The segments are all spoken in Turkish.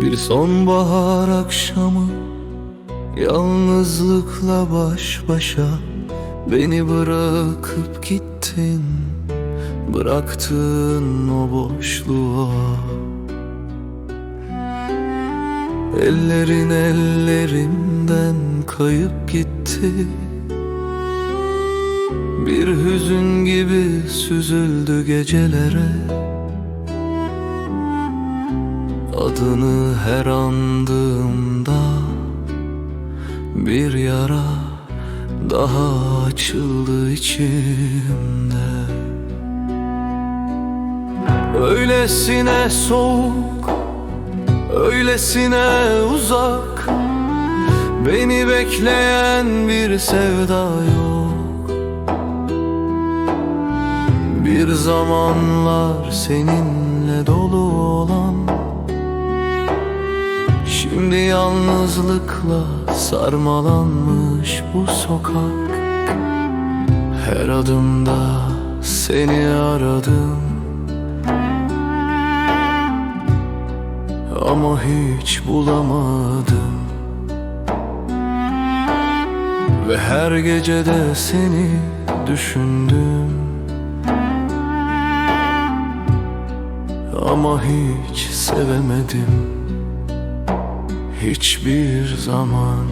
Bir sonbahar akşamı Yalnızlıkla baş başa Beni bırakıp gittin. Bıraktın o boşluğa. Ellerin ellerimden kayıp gitti. Bir hüzün gibi süzüldü gecelere. Adını her andığımda Bir yara daha açıldı içimde Öylesine soğuk Öylesine uzak. Beni bekleyen bir sevda yok. Bir zamanlar seninle dolu olan. Şimdi yalnızlıkla sarmalanmış bu sokak. Her adımda seni aradım Ama hiç bulamadım. Ve her gecede seni düşündüm. Ama hiç sevemedim. Hiçbir zaman.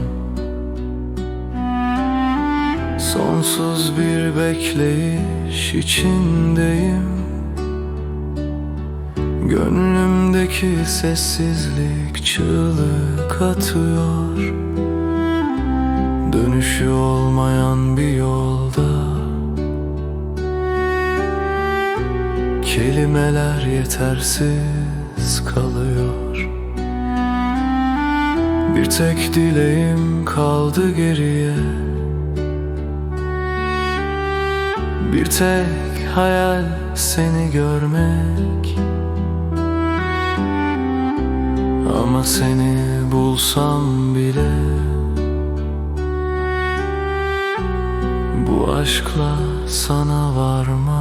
Sonsuz bir bekleyiş içindeyim Gönlümdeki sessizlik çığlık atıyor. Dönüşü olmayan bir yolda. Kelimeler yetersiz kalıyor. Bir tek dileğim kaldı geriye. Bir tek hayal seni görmek Ama seni bulsam bile Bu aşkla sana varmak